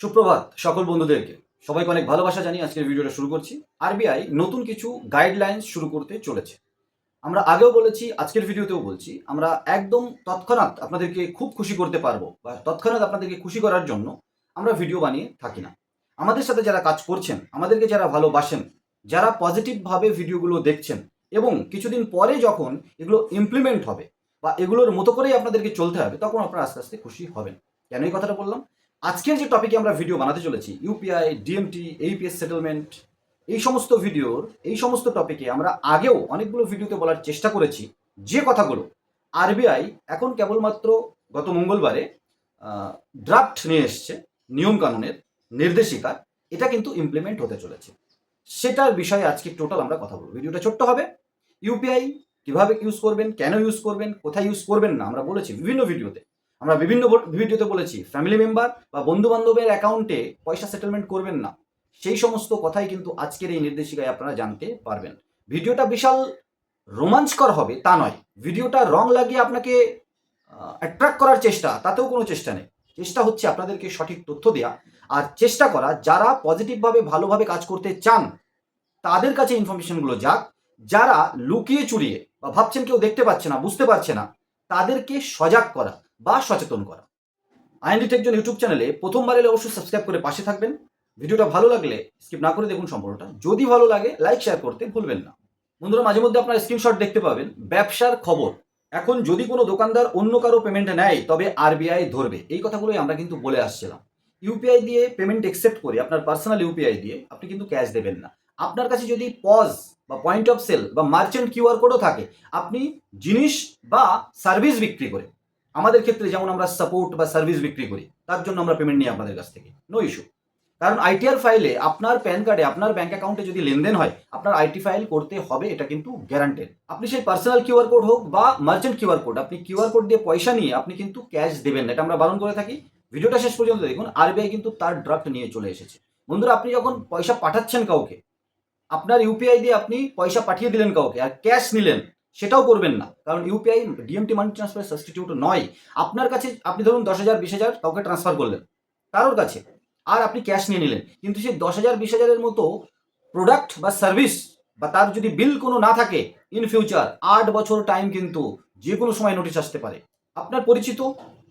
সুপ্রভাত সকল বন্ধুদেরকে। সবাইকে অনেক ভালোবাসা জানিয়ে আজকের ভিডিওটা শুরু করছি। আরবিআই নতুন কিছু গাইডলাইন্স শুরু করতে চলেছে। আমরা আগেও বলেছি, আজকের ভিডিওতেও বলছি, আমরা একদম তৎক্ষণাৎ আপনাদেরকে খুব খুশি করতে পারব বা তৎক্ষণাৎ আপনাদেরকে খুশি করার জন্য আমরা ভিডিও বানিয়ে থাকি না। আমাদের সাথে যারা কাজ করছেন, আমাদেরকে যারা ভালোবাসেন, যারা পজিটিভভাবে ভিডিওগুলো দেখছেন এবং কিছুদিন পরে যখন এগুলো ইমপ্লিমেন্ট হবে বা এগুলোর মতো করেই আপনাদেরকে চলতে হবে, তখন আপনারা আস্তে আস্তে খুশি হবেন। কেন এই কথাটা বললাম? আজকের যে টপিকে আমরা ভিডিও বানাতে চলেছি ইউপিআই ডিএমটি এইপিএস সেটেলমেন্ট এই সমস্ত ভিডিওর এই সমস্ত টপিকে আমরা আগেও অনেকগুলো ভিডিওতে বলার চেষ্টা করেছি। যে কথাগুলো আরবিআই এখন কেবলমাত্র গত মঙ্গলবারে ড্রাফট নিয়ে এসছে নিয়মকানুনের নির্দেশিকা, এটা কিন্তু ইমপ্লিমেন্ট হতে চলেছে। সেটার বিষয়ে আজকে টোটাল আমরা কথা বলব। ভিডিওটা ছোট্ট হবে। ইউপিআই কীভাবে ইউজ করবেন, কেন ইউজ করবেন, কোথায় ইউজ করবেন না, আমরা বলেছি বিভিন্ন ভিডিওতে আমরা বিভিন্ন ভিডিওতে বলেছি ফ্যামিলি মেম্বার বা বন্ধু বান্ধবের অ্যাকাউন্টে পয়সা সেটেলমেন্ট করবেন না। সেই সমস্ত কথাই কিন্তু আজকের এই নির্দেশিকায় আপনারা জানতে পারবেন। ভিডিওটা বিশাল রোমাঞ্চকর হবে, তা নয়। ভিডিওটা রং লাগিয়ে আপনাকে অ্যাট্রাক্ট করার চেষ্টা, তাতেও কোনো চেষ্টা নেই। চেষ্টা হচ্ছে আপনাদেরকে সঠিক তথ্য দেওয়া আর চেষ্টা করা, যারা পজিটিভভাবে ভালোভাবে কাজ করতে চান, তাদের কাছে ইনফরমেশনগুলো যাক। যারা লুকিয়ে চুরিয়ে বা ভাবছেন কেউ দেখতে পাচ্ছে না, বুঝতে পারছে না, তাদেরকে সজাগ করা। বা সচেতন করা। আইএনডি টেকজন ইউটিউব চ্যানেলে প্রথমবার এলে অবশ্যই সাবস্ক্রাইব করে পাশে থাকবেন। ভিডিওটা ভালো লাগলে স্কিপ না করে দেখুন সম্পূর্ণটা। যদি ভালো লাগে লাইক শেয়ার করতে ভুলবেন না। বন্ধুরা, মাঝে মধ্যে আপনারা স্ক্রিনশট দেখতে পাবেন। ব্যবসার খবর। এখন যদি কোনো দোকানদার অন্য কারও পেমেন্ট নেয়, তবে আরবিআই ধরবে। এই কথাগুলোই আমরা কিন্তু বলে আসছিলাম। ইউপিআই দিয়ে পেমেন্ট একসেপ্ট করে, আপনার পার্সোনাল ইউপিআই দিয়ে আপনি কিন্তু ক্যাশ দেবেন না। আপনার কাছে যদি পজ বা পয়েন্ট অফ সেল বা মার্চেন্ট কিউআর কোডও থাকে, আপনি জিনিস বা সার্ভিস বিক্রি করে আমাদের ক্ষেত্রে যেমন আমরা সাপোর্ট বা সার্ভিস বিক্রি করি, তার জন্য আমরা পেমেন্ট নিই আপনাদের কাছ থেকে। নো ইস্যু কারণ আইটিআর ফাইলে আপনার প্যান কার্ডে আপনার ব্যাঙ্ক অ্যাকাউন্টে যদি লেনদেন হয়, আপনার আইটি ফাইল করতে হবে, এটা কিন্তু গ্যারান্টেড আপনি সেই পার্সোনাল কিউআর কোড হোক বা মার্চেন্ট কিউআর কোড আপনি কিউআর কোড দিয়ে পয়সা নিয়ে আপনি কিন্তু ক্যাশ দেবেন না। এটা আমরা বারণ করে থাকি। ভিডিওটা শেষ পর্যন্ত দেখুন আরবিআই কিন্তু তার ড্রাফট নিয়ে চলে এসেছে। বন্ধুরা, আপনি যখন পয়সা পাঠাচ্ছেন কাউকে, আপনার ইউপিআই দিয়ে আপনি পয়সা পাঠিয়ে দিলেন কাউকে, আর ক্যাশ নিলেন সেটাও করবেন না। কারণ UPI DMT money transfer substitute নয়। আপনার কাছে আপনি ধরুন দশ হাজার, বিশ হাজার কাউকে ট্রান্সফার করলেন, কারোর কাছে। আর আপনি ক্যাশ নিয়ে নিলেন। কিন্তু সেই দশ হাজার, বিশ হাজারের মতো প্রোডাক্ট বা সার্ভিস বা তার যদি বিল কোনো না থাকে ইন ফিউচার আট বছর টাইম কিন্তু যে কোনো সময় নোটিশ আসতে পারে। আপনার পরিচিত,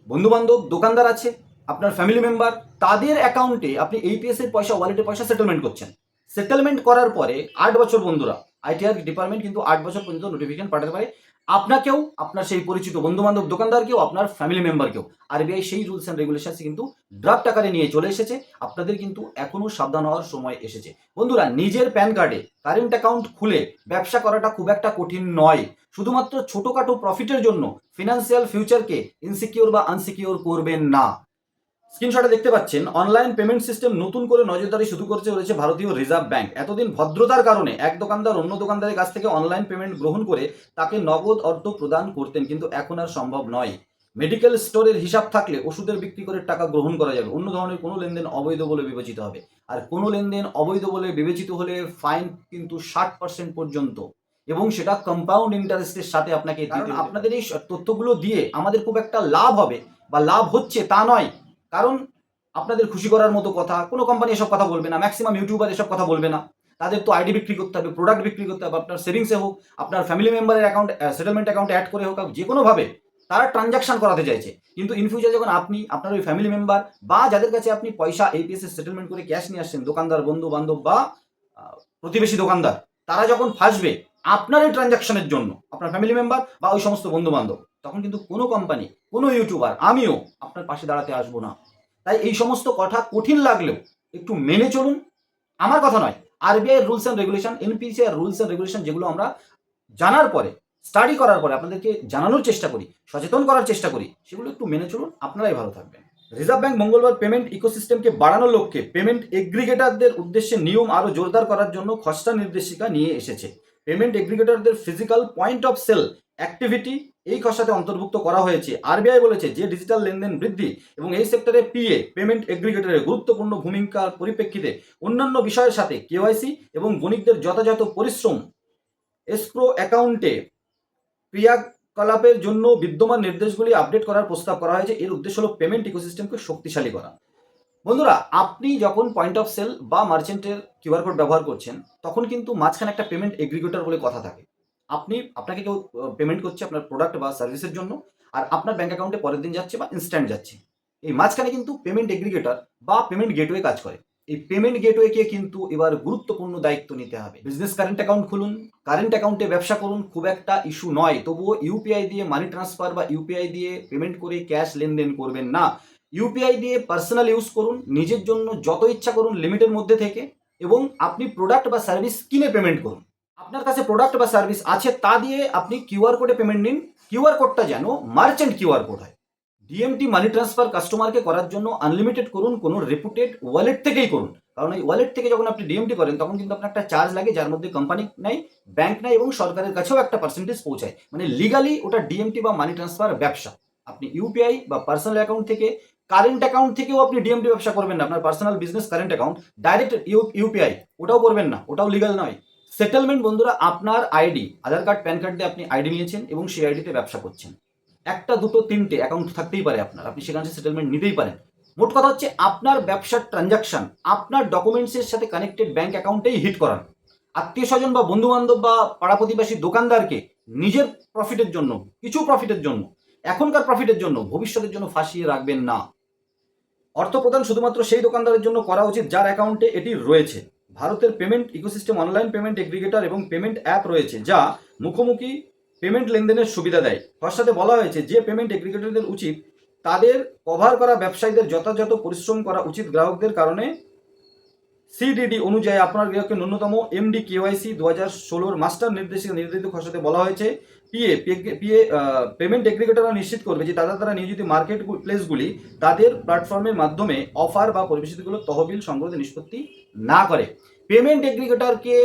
বন্ধুবান্ধব, দোকানদার আছে, আপনার ফ্যামিলি মেম্বার তাদের অ্যাকাউন্টে আপনি এইপিএস এর পয়সা ওয়ালেটে পয়সা সেটেলমেন্ট করছেন। সেটেলমেন্ট করার পরে আট বছর বন্ধুরা আইটিআর ডিপার্টমেন্ট কিন্তু আট বছর পর্যন্ত নোটিফিকেশন পাঠাতে পারে। আপনাকেও, আপনার সেই পরিচিত বন্ধু বান্ধব দোকানদারকেও, আপনার ফ্যামিলি মেম্বারকেও আরবিআই সেই রুলস অ্যান্ড রেগুলেশন কিন্তু ড্রাফট আকারে নিয়ে চলে এসেছে। আপনাদের কিন্তু এখনও সাবধান হওয়ার সময় এসেছে। বন্ধুরা, নিজের প্যান কার্ডে কারেন্ট অ্যাকাউন্ট খুলে ব্যবসা করাটা খুব একটা কঠিন নয়। শুধুমাত্র ছোটখাটো প্রফিটের জন্য ফিনান্সিয়াল ফিউচারকে ইনসিকিউর বা আনসিকিউর করবেন না। স্ক্রিনশটে দেখতে পাচ্ছেন অনলাইন পেমেন্ট সিস্টেম নতুন করে নজরদারি শুরু করতে চলেছে ভারতীয় রিজার্ভ ব্যাংক এতদিন ভদ্রতার কারণে এক দোকানদার অন্য দোকানদারের কাছ থেকে অনলাইন পেমেন্ট গ্রহণ করে তাকে নগদ অর্থ প্রদান করতেন কিন্তু এখন আর সম্ভব নয়। মেডিকেল স্টোরের হিসাব থাকলে ওষুধের বিক্রি করে টাকা গ্রহণ করা যাবে। অন্য ধরনের কোনো লেনদেন অবৈধ বলে বিবেচিত হবে। আর কোনো লেনদেন অবৈধ বলে বিবেচিত হলে ফাইন কিন্তু ষাট পার্সেন্ট পর্যন্ত। এবং সেটা কম্পাউন্ড ইন্টারেস্টের সাথে আপনাকে আপনাদের এই তথ্যগুলো দিয়ে আমাদের খুব একটা লাভ হবে বা লাভ হচ্ছে তা নয়। কারণ আপনাদের খুশি করার মতো কথা, কোনো কোম্পানি এসব কথা বলবে না ম্যাক্সিমাম ইউটিউবার এসব কথা বলবে না। তাদের তো আইডি বিক্রি করতে হবে প্রোডাক্ট বিক্রি করতে হবে, আপনার সেভিংসে হোক, আপনার ফ্যামিলি মেম্বারের অ্যাকাউন্ট সেটেলমেন্ট অ্যাকাউন্টে অ্যাড করে হোক যে কোনোভাবে তারা ট্রানজাকশন করাতে চাইছে। কিন্তু ইন ফিউচার যখন আপনি, আপনার ওই ফ্যামিলি মেম্বার বা যাদের কাছে আপনি পয়সা এপিএস সেটেলমেন্ট করে ক্যাশ নিয়ে আসছেন, দোকানদার বন্ধু বান্ধব বা প্রতিবেশী দোকানদার, তারা যখন ফাঁসবে আপনার এই ট্রানজাকশনের জন্য আপনার ফ্যামিলি মেম্বার বা ওই সমস্ত বন্ধু বান্ধব তখন কিন্তু কোনো কোম্পানি, কোনো ইউটিউবার, আমিও আপনার পাশে দাঁড়াতে আসব না। তাই এই সমস্ত কথা কঠিন লাগলেও একটু মেনে চলুন। আমার কথা নয় RBI rules and regulation NPCR rules and regulation যেগুলো আমরা জানার পরে স্টাডি করার পরে আপনাদেরকে জানানোর চেষ্টা করি, সচেতন করার চেষ্টা করি, সেগুলো একটু মেনে চলুন, আপনারাই ভালো থাকবেন। রিজার্ভ ব্যাংক মঙ্গলবার পেমেন্ট ইকোসিস্টেমকে বাড়ানোর লক্ষ্যে পেমেন্ট এগ্রিগেটারদের উদ্দেশ্যে নিয়ম আরও জোরদার করার জন্য খসড়া নির্দেশিকা নিয়ে এসেছে। Payment এগ্রিগেটরদের physical point of sale activity এই খসড়াতে অন্তর্ভুক্ত করা হয়েছে। আরবিআই বলেছে যে ডিজিটাল লেনদেন বৃদ্ধি এবং এই সেক্টরে পিএ পেমেন্ট এগ্রিগেটরের গুরুত্বপূর্ণ ভূমিকার পরিপ্রেক্ষিতে অন্যান্য বিষয়ের সাথে কেওয়াইসি এবং বণিকদের যথাযথ পরিশ্রম এসক্রো অ্যাকাউন্টে ক্রিয়াকলাপের জন্য বিদ্যমান নির্দেশগুলি আপডেট করার প্রস্তাব করা হয়েছে। এর উদ্দেশ্য হলো পেমেন্ট ইকোসিস্টেমকে শক্তিশালী করা। বন্ধুরা, আপনি যখন পয়েন্ট অফ সেল বা মার্চেন্টের কিউআর কোড ব্যবহার করছেন, তখন কিন্তু মাঝখানে একটা পেমেন্ট এগ্রিগেটর বলে কথা থাকে। আপনি, আপনাকে কেউ পেমেন্ট করছে আপনার প্রোডাক্ট বা সার্ভিসের জন্য, আর আপনার ব্যাঙ্ক অ্যাকাউন্টে পরের দিন যাচ্ছে বা ইনস্ট্যান্ট যাচ্ছে। এই মাঝখানে কিন্তু পেমেন্ট এগ্রিগেটর বা পেমেন্ট গেটওয়ে কাজ করে। এই পেমেন্ট গেটওয়েকে কিন্তু এবার গুরুত্বপূর্ণ দায়িত্ব নিতে হবে। বিজনেস কারেন্ট অ্যাকাউন্ট খুলুন কারেন্ট অ্যাকাউন্টে ব্যবসা করুন, খুব একটা ইস্যু নয়। তবুও ইউপিআই দিয়ে মানি ট্রান্সফার বা ইউপিআই দিয়ে পেমেন্ট করে ক্যাশ লেনদেন করবেন না। ইউপিআই দিয়ে পার্সোনাল ইউজ করুন, নিজের জন্য যত ইচ্ছা করুন লিমিটের মধ্যে থেকে, এবং আপনি প্রোডাক্ট বা সার্ভিস কিনে পেমেন্ট করুন। আপনার কাছে প্রোডাক্ট বা সার্ভিস আছে, তা দিয়ে আপনি কিউআর কোডে পেমেন্ট নিন। কিউআর কোডটা যেন মার্চেন্ট কিউআর কোড হয়। ডিএমটি মানি ট্রান্সফার কাস্টমারকে করার জন্য আনলিমিটেড করুন, কোনো রেপুটেড ওয়ালেট থেকেই করুন। কারণ এই ওয়ালেট থেকে যখন আপনি ডিএমটি করেন, তখন কিন্তু আপনার একটা চার্জ লাগে, যার মধ্যে কোম্পানি নাই ব্যাংক নাই, এবং সরকারের কাছেও একটা পার্সেন্টেজ পৌঁছায়। মানে লিগালি ওটা ডিএমটি বা মানি ট্রান্সফার ব্যবসা। আপনি ইউপিআই বা পার্সোনাল অ্যাকাউন্ট থেকে কারেন্ট অ্যাকাউন্ট থেকেও আপনি ডিএমটি ব্যবসা করবেন না। আপনার personal business current account direct UPI ওটাও করবেন না, ওটাও লিগাল নয়। সেটেলমেন্ট বন্ধুরা, আপনার ID Aadhaar card PAN card দিয়ে আপনি আইডি নিয়েছেন এবং সেই আইডিতে ব্যবসা করছেন। একটা, দুটো, তিনটে অ্যাকাউন্ট থাকতেই পারে আপনার, আপনি সেখান থেকে সেটেলমেন্ট নিতেই পারেন। মোট কথা হচ্ছে, আপনার ব্যবসার ট্রানজাকশন আপনার ডকুমেন্টসের সাথে কানেক্টেড ব্যাংক অ্যাকাউন্টেই হিট করান। আত্মীয় স্বজন বা বন্ধু বান্ধব বা পাড়া প্রতিবেশী দোকানদারকে নিজের প্রফিটের জন্য, কিছু প্রফিটের জন্য, এখনকার প্রফিটের জন্য, ভবিষ্যতের জন্য ফাঁসিয়ে রাখবেন না। অর্থ প্রদান শুধুমাত্র সেই দোকানদারের জন্য করা উচিত যার অ্যাকাউন্টে এটি রয়েছে। ভারতের payment ecosystem, online payment aggregator এবং পেমেন্ট অ্যাপ রয়েছে যা মুখোমুখি পেমেন্ট লেনদেনের সুবিধা দেয়। সাথে বলা হয়েছে, যে পেমেন্ট এগ্রিগেটরদের উচিত, তাদের কভার করা ব্যবসায়ীদের যথাযথ পরিশ্রম করা উচিত গ্রাহকদের কারণে। সিডিডি অনুযায়ী আপনার গ্রাহককে ন্যূনতম এমডি কেওয়াইসি দু হাজার ষোলোর মাস্টার নির্দেশিকা নির্ধারিত খসড়াতে বলা হয়েছে। পিএ পিএ পেমেন্ট এগ্রিগেটররা নিশ্চিত করবে যে তারা তারা নিয়োজিত মার্কেট প্লেসগুলি তাদের প্ল্যাটফর্মের মাধ্যমে অফার বা পরিবেশিতগুলো তহবিল সংগ্রহ নিষ্পত্তি না করে। পেমেন্ট এগ্রিগেটরকে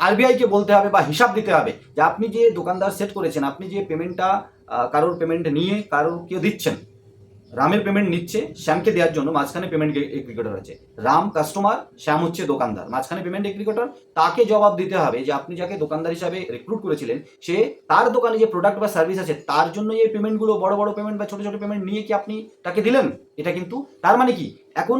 আরবিআইকে বলতে হবে বা হিসাব দিতে হবে যে আপনি যে দোকানদার সেট করেছেন, আপনি যে পেমেন্টটা কারোর পেমেন্ট নিয়ে কারোরকে দিচ্ছেন রামের পেমেন্ট নিচ্ছে, শ্যামকে দেওয়ার জন্য মাঝখানে পেমেন্ট এগ্রিগেটর আছে। রাম কাস্টমার শ্যাম হচ্ছে দোকানদার। মাঝখানে পেমেন্ট এগ্রিগেটর তাকে জবাব দিতে হবে যে আপনি যাকে দোকানদার হিসাবে রিক্রুট করেছিলেন, সে তার দোকানে যে প্রোডাক্ট বা সার্ভিস আছে, তার জন্য এই পেমেন্টগুলো বড় বড় পেমেন্ট বা ছোট ছোট পেমেন্ট নিয়ে কি আপনি তাকে দিলেন? এটা কিন্তু, তার মানে কি? এখন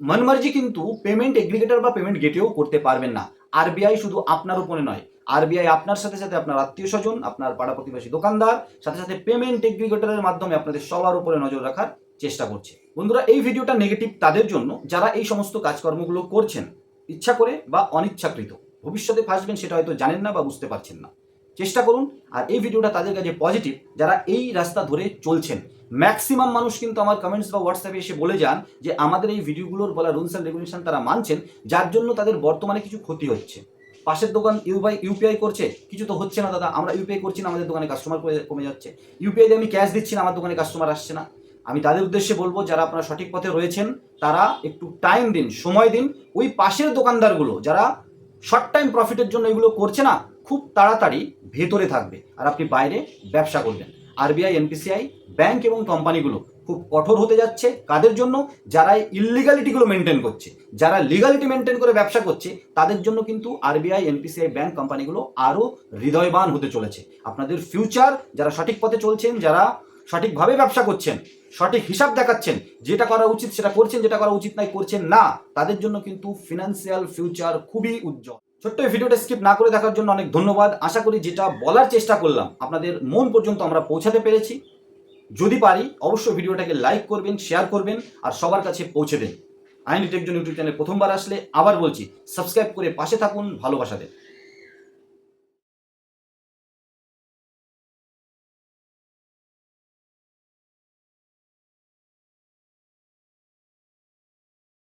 মনমার্জি কিন্তু পেমেন্ট এগ্রিগেটর বা পেমেন্ট গেটেও করতে পারবেন না। আরবিআই শুধু আপনার উপরে নয়, আরবিআই আপনার সাথে সাথে আপনার আত্মীয় স্বজন, আপনার পাড়া প্রতিবেশী দোকানদার, সাথে সাথে পেমেন্ট এগ্রিগেটরের মাধ্যমে আপনাদের সবার উপরে নজর রাখার চেষ্টা করছে। বন্ধুরা, এই ভিডিওটা নেগেটিভ তাদের জন্য, যারা এই সমস্ত কাজকর্মগুলো করছেন, ইচ্ছা করে বা অনিচ্ছাকৃত। ভবিষ্যতে ফাঁসবেন সেটা হয়তো জানেন না বা বুঝতে পারছেন না। চেষ্টা করুন। আর এই ভিডিওটা তাদের কাছে পজিটিভ যারা এই রাস্তা ধরে চলছেন। ম্যাক্সিমাম মানুষ কিন্তু আমার কমেন্টস বা হোয়াটসঅ্যাপে এসে বলে যান যে, আমাদের এই ভিডিওগুলোর বলা রুলস অ্যান্ড রেগুলেশন তারা মানছেন, যার জন্য তাদের বর্তমানে কিছু ক্ষতি হচ্ছে। পাশের দোকান ইউবাই ইউপিআই করছে, কিছু তো হচ্ছে না দাদা, আমরা ইউপিআই করছি না, আমাদের দোকানে কাস্টমার কমে যাচ্ছে। ইউপিআই আমি ক্যাশ দিচ্ছি না, আমার দোকানে কাস্টমার আসছে না। আমি তাদের উদ্দেশ্যে বলব, যারা আপনারা সঠিক পথে রয়েছেন, তারা একটু টাইম দিন, সময় দিন। ওই পাশের দোকানদারগুলো, যারা শর্ট টাইম প্রফিটের জন্য এগুলো করছে না খুব তাড়াতাড়ি ভেতরে থাকবে। আর আপনি বাইরে ব্যবসা করবেন। আরবিআই, এনপিসিআই, ব্যাংক এবং কোম্পানিগুলো খুব কঠোর হতে যাচ্ছে। কাদের জন্য? যারা ইলিগালিটিগুলো মেনটেন করছে। যারা লিগালিটি মেনটেন করে ব্যবসা করছে, তাদের জন্য কিন্তু আরবিআই, এনপিসিআই, ব্যাংক কোম্পানিগুলো আরও হৃদয়বান হতে চলেছে। আপনাদের ফিউচার যারা সঠিক পথে চলছেন, যারা সঠিকভাবে ব্যবসা করছেন, সঠিক হিসাব দেখাচ্ছেন, যেটা করা উচিত সেটা করছেন, যেটা করা উচিত নাই, করছেন না, তাদের জন্য কিন্তু ফিনান্সিয়াল ফিউচার খুবই উজ্জ্বল। ছোট্ট এই ভিডিওটা স্কিপ না করে দেখার জন্য অনেক ধন্যবাদ। আশা করি যেটা বলার চেষ্টা করলাম, আপনাদের মন পর্যন্ত আমরা পৌঁছাতে পেরেছি। যদি পারি, অবশ্যই ভিডিওটাকে লাইক করবেন শেয়ার করবেন, আর সবার কাছে পৌঁছে দেন। আইনি টেকজন ইউটিউব চ্যানেল প্রথমবার আসলে আবার বলছি সাবস্ক্রাইব করে পাশে থাকুন ভালোবাসা দেন